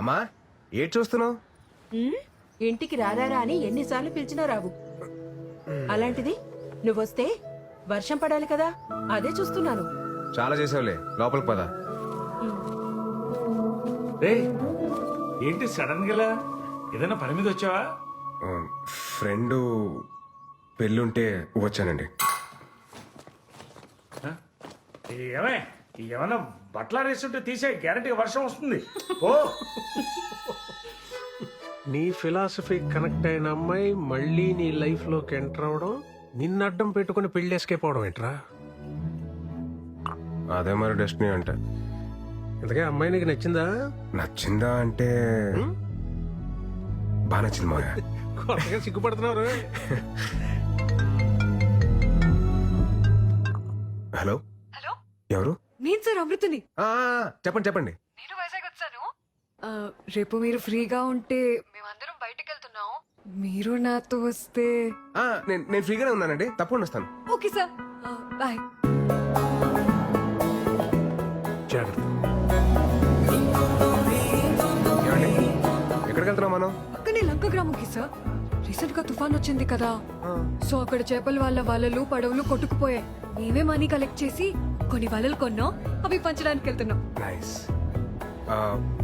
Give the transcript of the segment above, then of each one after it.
అమ్మా ఏడ్ చూస్తున్నావు? ఉమ్, ఇంటికి రారారా అని ఎన్నిసార్లు పిలిచినా రావు. అలాంటిది నువ్వొస్తే వర్షం పడాలి కదా అదే చూస్తున్నాను. చాలా చేసావులే లోపలికి పద. రే ఏంటి సడన్గా ఇలా? ఏదైనా పని మీద వచ్చావా? ఫ్రెండ్ పెళ్ళుంటే వచ్చానండి. హ? ఏమే ఏమన్నా బట్టల వేస్తుంటే తీసే గ్యారంటీ వర్షం వస్తుంది. ఓ నీ ఫిలాసఫీ కనెక్ట్ అయిన అమ్మాయి మళ్ళీ నీ లైఫ్లోకి ఎంటర్ అవడం నిన్ను అడ్డం పెట్టుకుని అవడం ఏంట్రా? అదే మరి డెస్టినీ అంటే. ఇంతకే అమ్మాయి నీకు నచ్చిందా? నచ్చిందా అంటే బాగా నచ్చింది మాయా కొత్తగా సిగ్గుపడుతున్నారు. హలో? హలో? ఎవరు? నేను సార్ అమృతని. ఆ, చెప్పండి చెప్పండి. నేను రేపు మీరు ఫ్రీగా ఉంటే మేమందరం బయటకు వెళ్తున్నాం మీరు నాతో వస్తే ఆ, నేను నేను ఫ్రీగానే ఉన్నానండి. తప్పకుండా వస్తాను. Okay sir. బాయ్. జాగ్రత్త. ఏమండి? ఎక్కడికి వెళ్తున్నాం మనం? పక్కనే లంక గ్రామంకి సార్. రీసెంట్గా తుఫాన్ వచ్చింది కదా. సో అక్కడ చేపల వాళ్ళ వలలు పడవలు కొట్టుకుపోయాయి. మేమే మనీ కలెక్ట్ చేసి కొన్ని వలలు కొన్నాం. అవి పంచడానికి వెళ్తున్నాం. నైస్.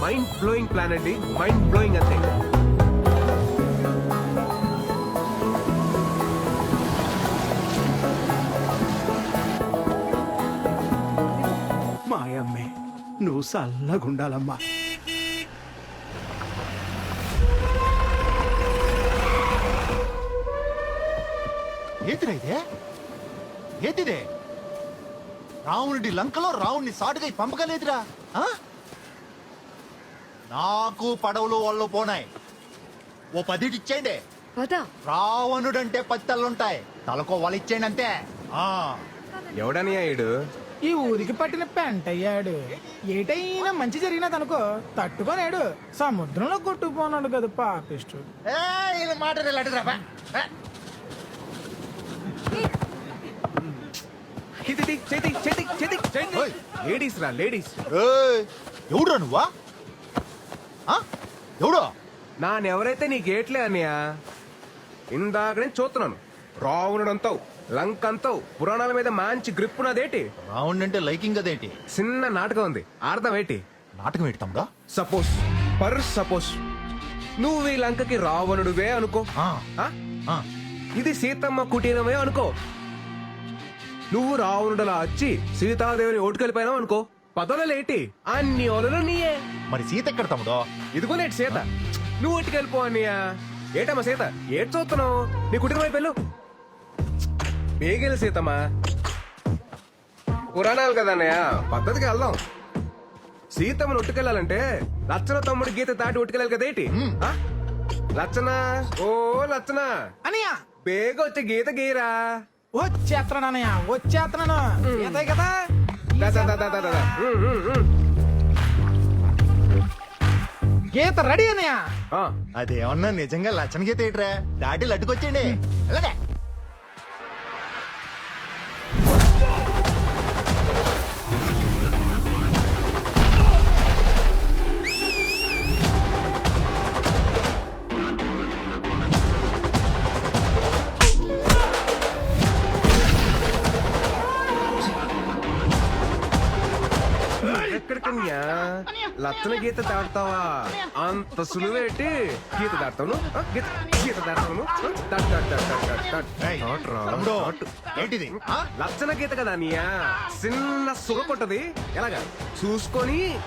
మైండ్ బ్లోయింగ్ ప్లాన్ అండి మైండ్ బ్లోయింగ్ అంతే మాయమ్మే నువ్వు చల్లగుండాలమ్మా ఏంటిరా ఇదే? ఏంటిదే? రావణుడి లంకలో రావణ్ణి సాటుగా పంపగలేదురా ఆ? నాకు పడవలు వాళ్ళు పోనాయి. ఓ పదిటి ఇచ్చేయండి. పదా. రావణుడంటే పది తలలుంటాయి. తలకో వాళ్ళు ఇచ్చేయండి అంతే. ఆ. ఎవడని అయ్యాడు? ఈ ఊరికి పట్టిన పెంట అయ్యాడు. ఏటైనా మంచి జరిగినదనుకో తట్టుకోలేడు. సముద్రంలో కొట్టుకుపోనాడు కదా పాపిష్టు ఏ, మాట అడుగురా బా. ఏ, ఓయ్. లేడీస్ రా లేడీస్ ఏయ్, ఎవడురా నువ్వా? ఎవడు? నానెవరైతే నీ గేట్లే అన్నయ్య? ఇందాక నేను చూస్తున్నాను. రావణుడు అంతావు లంక అంతావు పురాణాల మీద మంచి గ్రిప్ ఉన్నదేటి రావణుడు అంటే లైకింగ్ అదేంటి? చిన్న నాటకం ఉంది అర్థం ఏంటి నాటకం ఏంటి తమ్ముడా? Suppose per suppose. నువ్వు ఈ లంకకి రావణుడువే అనుకో. ఆ, ఆ? ఆ. ఇది సీతమ్మ కుటీరమే అనుకో. నువ్వు రావణుడలా వచ్చి సీతాదేవిని ఓటుకెళ్ళిపోయినావు అనుకో. పదవులేటి అన్ని ఒలలు నీయే. మరి సీత ఎక్కడ తమ్ముడో? ఇదిగో నేటి సీత. నువ్వు ఓటుకెళ్ళిపో అన్నయ్య? ఏటమ్మా సీత? ఏటి చూస్తున్నావు? నీ కుటుంబం వైపు వెళ్ళు. బేగెలు సీతమ్మా. పురాణాలు కదా అన్నయ్య? పద్ధతికి వెళ్దాం. సీతమ్మను ఒట్టుకెళ్ళాలంటే లచ్చన తమ్ముడి గీత దాటి ఒట్టుకెళ్ళాలి కదేటి ఆ? లచ్చన? ఓ లచ్చన? అనయ్య బేగ వచ్చి గీత గీరా వచ్చేస్తున్నాను అనయ్య వచ్చేస్తున్నాను కదా? గీత రెడీ అనయ్య ఆ, అదేమన్నా నిజంగా లచ్చన గీత ఏంట్రా దాటి లడ్డుకొచ్చేయండి అలాగే ఎక్కడికన్యా లచ్చన గీత దాటుతావా అంత సులువేటి గీత దాటుతాను గీత గీత దాటుతాను దాటు, దాటు, దాటు, దాటు, దాటు, తమ్ముడు, దాటు. ఏంటిది? ఆ? లచ్చన గీత కదా అన్నయ్య. చిన్న సుగ కొట్టది. ఎలాగా? చూసుకొని.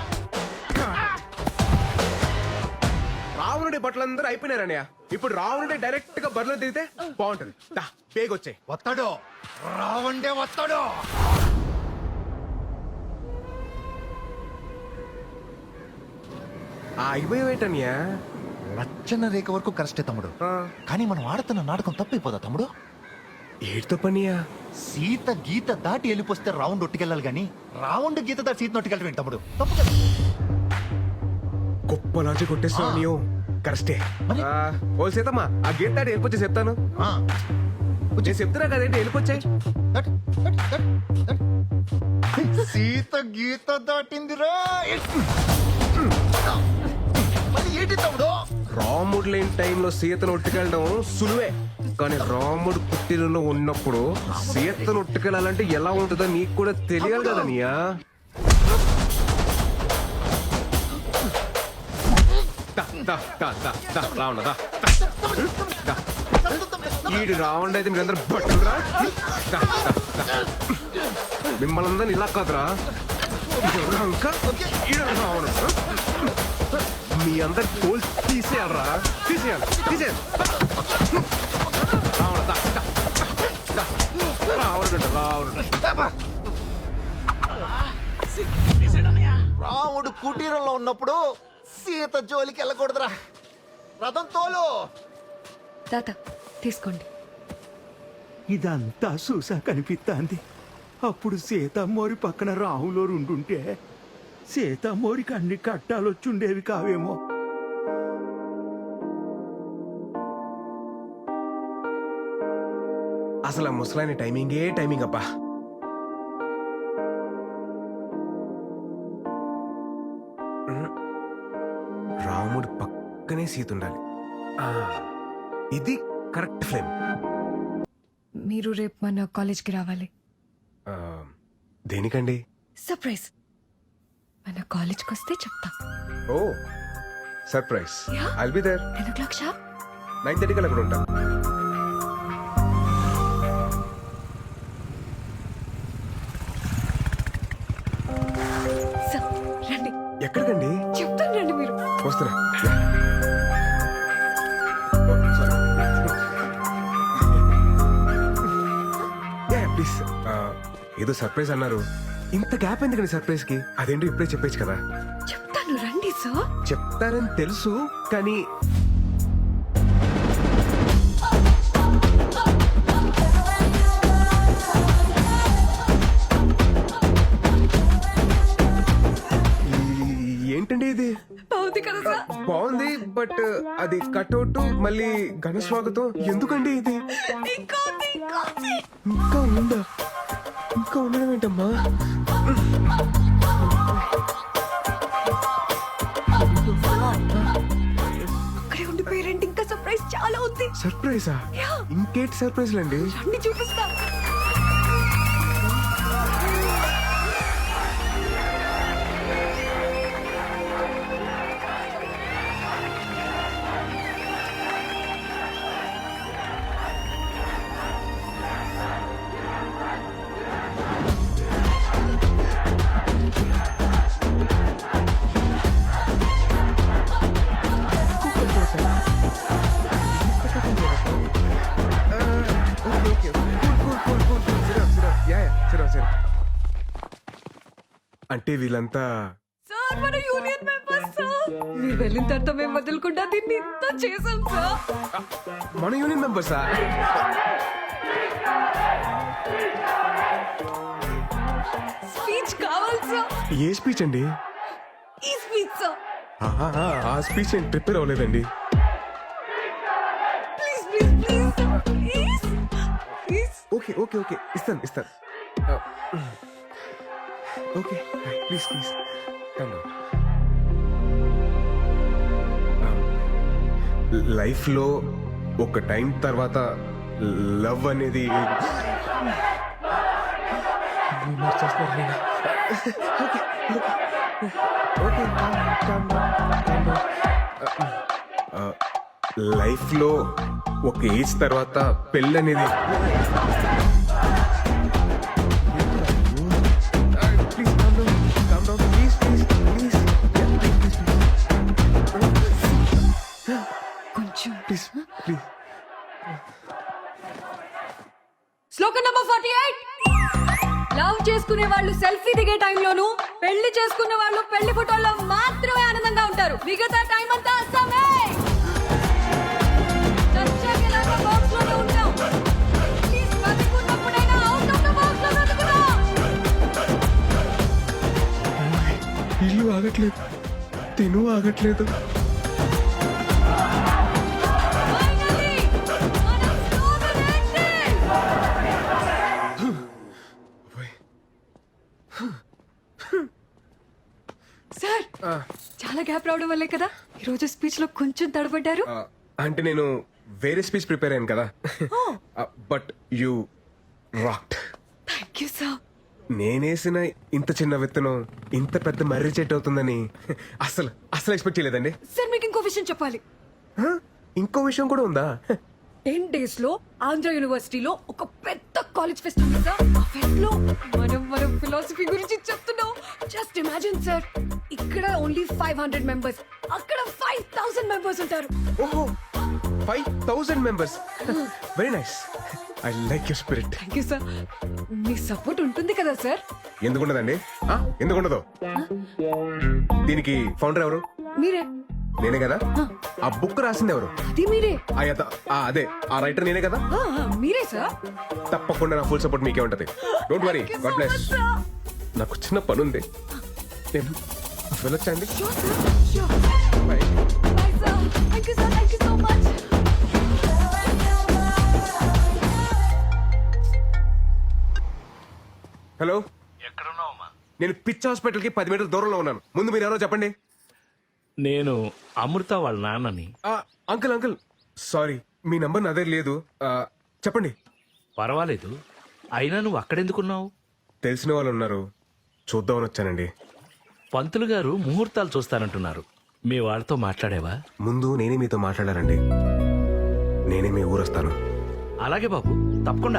రావణుడి బట్టలందరూ అయిపోయినారన్నయ్య ఇప్పుడు రావణుడి డైరెక్ట్గా బరిలో దిగితే బాగుంటది. దా పేగొచ్చే వస్తాడు. రావండే వస్తాడు. ఆగిపోయావేటన్యా లచ్చన రేఖ వరకు కరెస్టే తమ్ముడు. కానీ మనం ఆడుతున్న నాటకం తప్పైపోదా తమ్ముడు? ఏడుతో పనియా? సీత గీత దాటి వెళ్ళిపోస్తే రౌండ్ ఒట్టుకెళ్ళాలి కానీ రౌండ్ గీత దాటి సీత నొట్టుకెళ్ళడం తమ్ముడు? తప్పు కదా? గొప్ప లాజిక్ కొట్టేస్తున్నావు నీవు. కరెస్టే ఓ సీతమ్మా ఆ గీత దాటి వెళ్ళిపోతే చెప్తాను. నేను చెప్తున్నా కదేంటి వెళ్ళిపోచ్చాయి. సీత గీత దాటిందిరా. ఏంటి తమ్ముడు రాముడు లేని టైంలో సీతను ఉట్టుకెళ్ళడం సులువే కానీ రాముడు పుట్టినలో ఉన్నప్పుడు సీతను ఉట్టుకెళ్ళాలంటే ఎలా ఉంటుందో నీకు కూడా తెలియాలి కదా నీయా రావణ. ఈడు రావణ అయితే మీరందరూ బట్టలు రా దా, దా, దా. మిమ్మల్ని అందరిని ఇలా కాదురా లంక, ఈడు రావణుడు. మీ అందరి తోలు తీసేయాలరా? తీసేయాలి తీసేయాలి. రాముడు కుటీరంలో ఉన్నప్పుడు సీత జోలికి వెళ్ళకూడదురా. రథం తోలు. తాత తీసుకోండి. ఇదంతా చూసా కనిపిస్తాంది అప్పుడు సీతమ్మోరి పక్కన రాములో ఉండుంటే సీతమ్మోరికి అన్ని కట్టాలొచ్చుండేవి కావేమో. అసలు ఆ ముసలాయన టైమింగే టైమింగ్ అబ్బా. రాముడు పక్కనే సీత ఉండాలి ఆ, ఇది కరెక్ట్ ఫ్రేమ్ మీరు రేపు మన కాలేజ్కి రావాలి. ఆ, దేనికండి? సర్ప్రైజ్. కాలేజ్కి వస్తే చెప్తా. ఓ surprise. Yeah. I'll be there ten o'clock sharp nine thirty కల్లా అక్కడ ఉంటా. సార్ రండి. ఎక్కడికండి? చెప్తాను రండి మీరు. వస్తున్నా. ఏదో సర్ప్రైజ్ అన్నారు. ఇంత గ్యాప్ ఎందుకండి సర్ప్రైజ్కి? అదేంటో ఇప్పుడే చెప్పేచ్చు కదా. చెప్తాను రండి సార్ చెప్తారని తెలుసు కానీ ఏంటండి ఇది? బాగుంది కదా సార్ బాగుంది బట్ అది కట్అవుట్ మళ్ళీ ఘన స్వాగతం. ఎందుకండి ఇది? ఇంకా ఉంది, ఇంకా ఉంది. ఇంకా ఉందా? ఇంకా ఉండడం ఏంటమ్మా? సర్ప్రైజా. ఇంకేంటి సర్ప్రైజ్లు అండి అంటే వీళ్ళంతా సార్ మన యూనియన్ మెంబర్స్ సార్. మీరు వెళ్ళిన తర్వాత మేము వదలకుండా దీన్ని ఇంత చేసాం సార్. మన యూనియన్ మెంబర్సా? స్పీచ్ కావాలి సార్. ఏ స్పీచ్ అండి? ఈ స్పీచ్ సార్. ఆహా, ఆ స్పీచ్ నేను ప్రిపేర్ అవ్వలేదండి. Please please please sir. Please please. Okay okay okay. ఇస్తాను ఇస్తాను. ఓకే ప్లీజ్ ప్లీజ్ లైఫ్లో ఒక టైం తర్వాత లవ్ అనేది లైఫ్లో ఒక ఏజ్ తర్వాత పెళ్ళి శ్లోకం నంబర్ ఫార్టీ ఎయిట్ లవ్ చేసుకునే వాళ్ళు సెల్ఫీ దిగే టైంలోను పెళ్ళి చేసుకున్న వాళ్ళు పెళ్ళి ఫోటోల్లో మాత్రమే ఆనందంగా ఉంటారు. మిగతా టైం అంతా అస్సామే ఇల్లు ఆగట్లేదు. తిను ఆగట్లేదు. గ్యాప్ రావడం వల్లే కదా? ఈ రోజు స్పీచ్లో కొంచెం తడబడ్డారు. ఆ, అంటే నేను వేరే స్పీచ్ ప్రిపేర్ అయ్యాను కదా. But you rocked thank you sir. నేనేసిన ఇంత చిన్న విత్తనం ఇంత పెద్ద మర్రి చెట్టు అవుతుందని అసలు అసలు ఎక్స్పెక్ట్ చేయలేదండి. సార్ మీకు ఇంకో విషయం చెప్పాలి. హ? ఇంకో విషయం కూడా ఉందా? టెన్ డేస్లో ఆంధ్ర యూనివర్సిటీలో ఒక పెద్ద కాలేజ్ ఫెస్ట్ ఉంది సార్. ఆ ఫెస్ట్లో మనం మనం ఫిలాసఫీ గురించి చెప్తున్నాం. జస్ట్ ఇమాజిన్ సార్ ఇక్కడ ఓన్లీ ఫైవ్ హండ్రెడ్ మెంబర్స్ అక్కడ ఫైవ్ థౌసండ్ మెంబర్స్ ఉంటారు. ఓహో five thousand members very nice I like your spirit thank you sir me support ఉంటుంది కదా సార్ ఎందుకుండదండి? ఎందుకుండదు? దీనికి ఫౌండర్ ఎవరు? మీరే. నేనే కదా? ఆ. బుక్ రాసింది ఎవరు? అది మీరే. ఆ యత- ఆ, అదే ఆ రైటర్ నేనే కదా? ఆ, ఆ, మీరే సార్ తప్పకుండా నా ఫుల్ సపోర్ట్ మీకే ఉంటది. డోంట్ వరీ గాడ్ బ్లెస్ నాకు చిన్న పని ఉంది నేను వెళ్ళొచ్చా అండి? Bye. Thank you sir thank you so much hello నేను పిచ్ హాస్పిటల్కి పది మీటర్ల దూరంలో ఉన్నాను. ముందు మీరు ఎవరో చెప్పండి. నేను అమృత వాళ్ళ నాన్నని. Uncle uncle. సారీ మీ నంబర్ నా దగ్గర లేదు. ఆ, చెప్పండి. పర్వాలేదు. అయినా నువ్వు అక్కడెందుకున్నావు? తెలిసిన వాళ్ళు ఉన్నారు. చూద్దామని వచ్చానండి. పంతులు గారు ముహూర్తాలు చూస్తానంటున్నారు. మీ వాళ్ళతో మాట్లాడేవా? ముందు నేనే మీతో మాట్లాడారండి నేనే మీ ఊరొస్తాను. అలాగే బాబు తప్పకుండా.